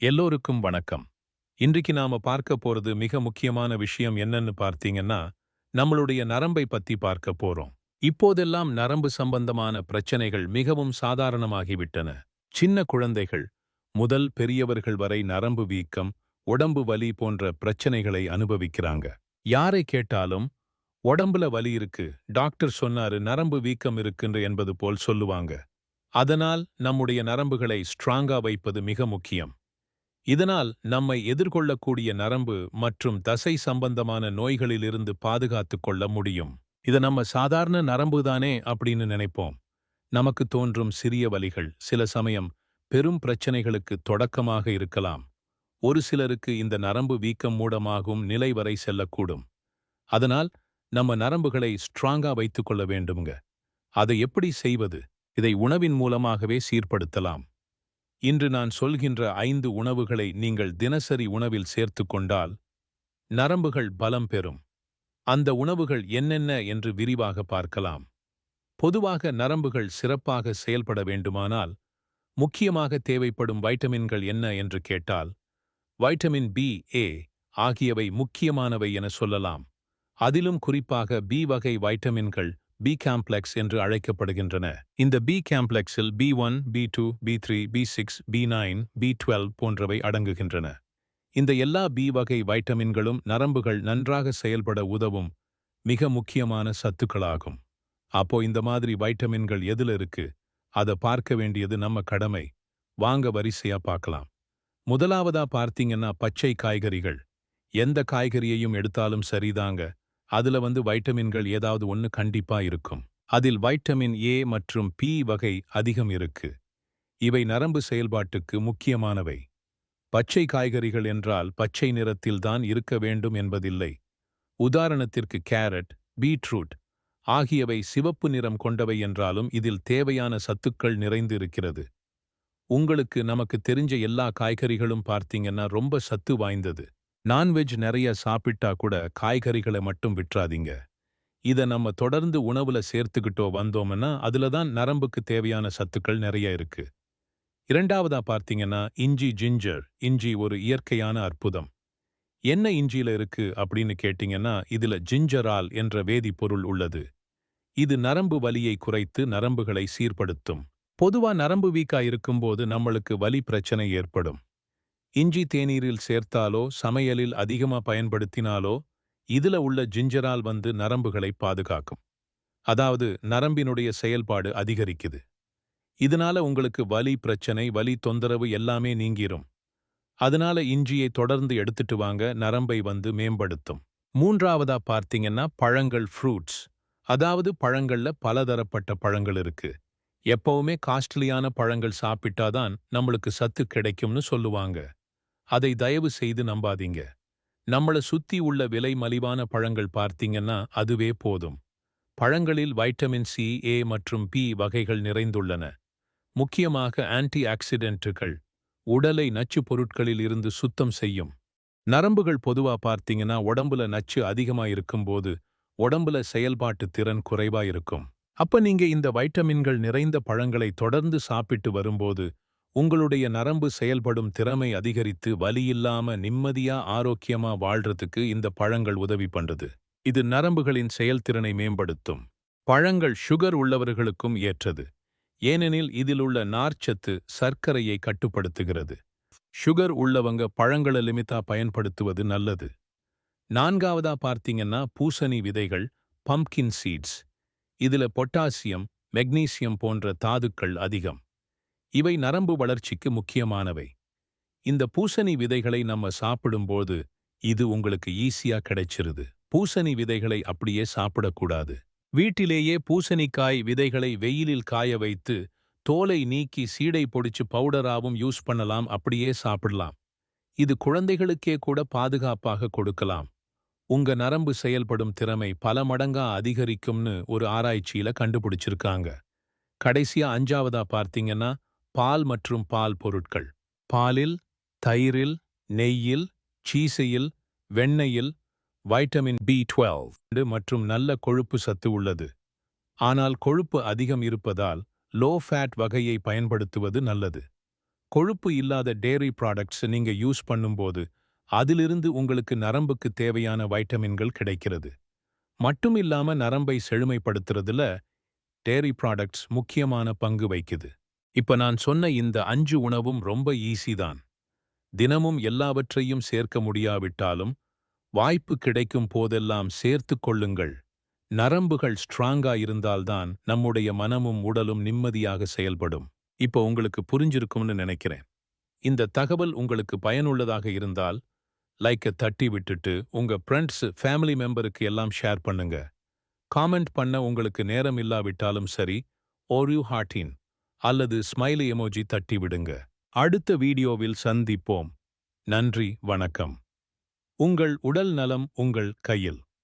எல்லோருக்கும் வணக்கம். இன்றைக்கு நாம பார்க்க போறது மிக முக்கியமான விஷயம் என்னன்னு பார்த்தீங்கன்னா நம்மளுடைய நரம்பை பத்தி பார்க்க போறோம். இப்போதெல்லாம் நரம்பு சம்பந்தமான பிரச்சனைகள் மிகவும் சாதாரணமாகிவிட்டன. சின்ன குழந்தைகள் முதல் பெரியவர்கள் வரை நரம்பு வீக்கம் உடம்பு வலி போன்ற பிரச்சனைகளை அனுபவிக்கிறாங்க. யாரை கேட்டாலும் உடம்புல வலி இருக்கு டாக்டர் சொன்னாரு நரம்பு வீக்கம் இருக்குன்று என்பது போல் சொல்லுவாங்க. அதனால் நம்முடைய நரம்புகளை ஸ்ட்ராங்கா வைப்பது மிக முக்கியம். இதனால் நம்மை எதிர்கொள்ளக்கூடிய நரம்பு மற்றும் தசை சம்பந்தமான நோய்களிலிருந்து பாதுகாத்துக் கொள்ள முடியும். இதை நம்ம சாதாரண நரம்பு தானே அப்படின்னு நினைப்போம். நமக்கு தோன்றும் சிறிய வலிகள் சில சமயம் பெரும் பிரச்சனைகளுக்கு தொடக்கமாக இருக்கலாம். ஒரு சிலருக்கு இந்த நரம்பு வீக்கம் மூடமாகும் நிலை வரை செல்லக்கூடும். அதனால் நம்ம நரம்புகளை ஸ்ட்ராங்கா வைத்துக்கொள்ள வேண்டுங்க அதை எப்படி செய்வது? இதை உணவின் மூலமாகவே சீர்படுத்தலாம். இன்று நான் சொல்கின்ற ஐந்து உணவுகளை நீங்கள் தினசரி உணவில் சேர்த்து கொண்டால் நரம்புகள் பலம் பெறும். அந்த உணவுகள் என்னென்ன என்று விரிவாக பார்க்கலாம். பொதுவாக நரம்புகள் சிறப்பாக செயல்பட வேண்டுமானால் முக்கியமாக தேவைப்படும் வைட்டமின்கள் என்ன என்று கேட்டால் வைட்டமின் பி ஏ ஆகியவை முக்கியமானவை என சொல்லலாம். அதிலும் குறிப்பாக பி வகை வைட்டமின்கள் பி காம்ப்ளெக்ஸ் என்று அழைக்கப்படுகின்றன. இந்த B காம்ப்ளெக்ஸில் B one B two B three B six B nine B twelve போன்றவை அடங்குகின்றன. இந்த எல்லா பி வகை வைட்டமின்களும் நரம்புகள் நன்றாக செயல்பட உதவும் மிக முக்கியமான சத்துக்களாகும். அப்போ இந்த மாதிரி வைட்டமின்கள் எதுல இருக்கு? அதை பார்க்க வேண்டியது நம்ம கடமை. வாங்க வரிசையா பார்க்கலாம். முதலாவதா பார்த்தீங்கன்னா பச்சை காய்கறிகள். எந்த காய்கறியையும் எடுத்தாலும் சரிதாங்க. அதுல வந்து வைட்டமின்கள் ஏதாவது ஒன்று கண்டிப்பா இருக்கும். அதில் வைட்டமின் ஏ மற்றும் பி வகை அதிகம் இருக்கு. இவை நரம்பு செயல்பாட்டுக்கு முக்கியமானவை. பச்சை காய்கறிகள் என்றால் பச்சை நிறத்தில்தான் இருக்க வேண்டும் என்பதில்லை. உதாரணத்திற்கு கேரட் பீட்ரூட் ஆகியவை சிவப்பு நிறம் கொண்டவை என்றாலும் இதில் தேவையான சத்துக்கள் நிறைந்து இருக்கிறது உங்களுக்கு நமக்கு தெரிஞ்ச எல்லா காய்கறிகளும் பார்த்தீங்கன்னா ரொம்ப சத்து வாய்ந்தது. நான்வெஜ் நிறைய சாப்பிட்டா கூட காய்கறிகளை மட்டும் விட்டுறாதீங்க இதை நம்ம தொடர்ந்து உணவுல சேர்த்துக்கிட்டோ வந்தோம்னா அதுல தான் நரம்புக்கு தேவையான சத்துக்கள் நிறைய இருக்கு. இரண்டாவதா பார்த்தீங்கன்னா இஞ்சி ஜிஞ்சர் இஞ்சி ஒரு இயற்கையான அற்புதம். என்ன இஞ்சியில இருக்கு அப்படின்னு கேட்டீங்கன்னா இதுல ஜிஞ்சரால் என்ற வேதிப்பொருள் உள்ளது. இது நரம்பு வலியை குறைத்து நரம்புகளை சீர்படுத்தும். பொதுவா நரம்பு வீக்கா இருக்கும்போது நம்மளுக்கு வலி பிரச்சனை ஏற்படும். இஞ்சி தேநீரில் சேர்த்தாலோ சமையலில் அதிகமா பயன்படுத்தினாலோ இதுல உள்ள ஜிஞ்சரால் வந்து நரம்புகளை பாதுகாக்கும். அதாவது நரம்பினுடைய செயல்பாடு அதிகரிக்குது. இதனால உங்களுக்கு வலி பிரச்சனை வலி தொந்தரவு எல்லாமே நீங்கிரும். அதனால இஞ்சியை தொடர்ந்து எடுத்துட்டு வாங்க நரம்பை வந்து மேம்படுத்தும். மூன்றாவதா பார்த்தீங்கன்னா பழங்கள் ஃப்ரூட்ஸ் அதாவது பழங்கள்ல பலதரப்பட்ட பழங்கள் இருக்கு. எப்பவுமே காஸ்ட்லியான பழங்கள் சாப்பிட்டாதான் நம்மளுக்கு சத்து கிடைக்கும்னு சொல்லுவாங்க. அதை தயவு செய்து நம்பாதீங்க. நம்மள சுத்தி உள்ள விலை மலிவான பழங்கள் பார்த்தீங்கன்னா அதுவே போதும். பழங்களில் வைட்டமின் சி ஏ மற்றும் பி வகைகள் நிறைந்துள்ளன. முக்கியமாக ஆன்டி ஆக்சிடென்ட்டுகள் உடலை நச்சு பொருட்களில் இருந்து சுத்தம் செய்யும். நரம்புகள் பொதுவா பார்த்தீங்கன்னா உடம்புல நச்சு அதிகமா இருக்கும்போது உடம்புல செயல்பாட்டு திறன் குறைவா இருக்கும் அப்ப நீங்க இந்த வைட்டமின்கள் நிறைந்த பழங்களை தொடர்ந்து சாப்பிட்டு வரும்போது உங்களுடைய நரம்பு செயல்படும் திறமை அதிகரித்து வலியில்லாம நிம்மதியா ஆரோக்கியமா வாழ்றதுக்கு இந்த பழங்கள் உதவி பண்றது. இது நரம்புகளின் செயல்திறனை மேம்படுத்தும். பழங்கள் சுகர் உள்ளவர்களுக்கும் ஏற்றது. ஏனெனில் இதிலுள்ள நார்ச்சத்து சர்க்கரையை கட்டுப்படுத்துகிறது. சுகர் உள்ளவங்க பழங்களை லிமித்தா பயன்படுத்துவது நல்லது. நான்காவதா பார்த்தீங்கன்னா பூசணி விதைகள் பம்ப்கின் சீட்ஸ் இதுல பொட்டாசியம் மெக்னீசியம் போன்ற தாதுக்கள் அதிகம். இவை நரம்பு வளர்ச்சிக்கு முக்கியமானவை. இந்த பூசணி விதைகளை நம்ம சாப்பிடும்போது இது உங்களுக்கு ஈஸியா கிடைச்சிருது. பூசணி விதைகளை அப்படியே சாப்பிடக்கூடாது. வீட்டிலேயே பூசணிக்காய் விதைகளை வெயிலில் காய வைத்து தோலை நீக்கி சீடை பொடிச்சு பவுடராவும் யூஸ் பண்ணலாம் அப்படியே சாப்பிடலாம். இது குழந்தைகளுக்கே கூட பாதுகாப்பாக கொடுக்கலாம். உங்க நரம்பு செயல்படும் திறமை பல மடங்கா அதிகரிக்கும்னு ஒரு ஆராய்ச்சியில கண்டுபிடிச்சிருக்காங்க. கடைசியா அஞ்சாவதா பார்த்தீங்கன்னா பால் மற்றும் பால் பொருட்கள். பாலில் தயிரில் நெய்யில் சீசையில் வெண்ணெயில் வைட்டமின் பி டுவெல் மற்றும் நல்ல கொழுப்பு சத்து உள்ளது. ஆனால் கொழுப்பு அதிகம் இருப்பதால் லோ ஃபேட் வகையை பயன்படுத்துவது நல்லது. கொழுப்பு இல்லாத டேரி ப்ராடக்ட்ஸ் நீங்க யூஸ் பண்ணும்போது அதிலிருந்து உங்களுக்கு நரம்புக்கு தேவையான வைட்டமின்கள் கிடைக்கிறது. மட்டும் இல்லாம நரம்பை செழுமைப்படுத்துறதுல டேரி ப்ராடக்ட்ஸ் முக்கியமான பங்கு வைக்குது இப்ப நான் சொன்ன இந்த அஞ்சு உணவும் ரொம்ப ஈஸி தான். தினமும் எல்லாவற்றையும் சேர்க்க முடியாவிட்டாலும் வாய்ப்பு கிடைக்கும் போதெல்லாம் சேர்த்துக் கொள்ளுங்கள். நரம்புகள் ஸ்ட்ராங்கா இருந்தால்தான் நம்முடைய மனமும் உடலும் நிம்மதியாக செயல்படும். இப்போ உங்களுக்கு புரிஞ்சிருக்கும்னு நினைக்கிறேன். இந்த தகவல் உங்களுக்கு பயனுள்ளதாக இருந்தால் லைக்கை தட்டி விட்டுட்டு உங்க ஃப்ரெண்ட்ஸ் ஃபேமிலி மெம்பருக்கு எல்லாம் ஷேர் பண்ணுங்க. காமெண்ட் பண்ண உங்களுக்கு நேரம் இல்லாவிட்டாலும் சரி ஓர் யூ ஹார்டின் அல்லது ஸ்மைலி எமோஜி தட்டி விடுங்க அடுத்த வீடியோவில் சந்திப்போம். நன்றி வணக்கம். உங்கள் உடல் நலம் உங்கள் கையில்.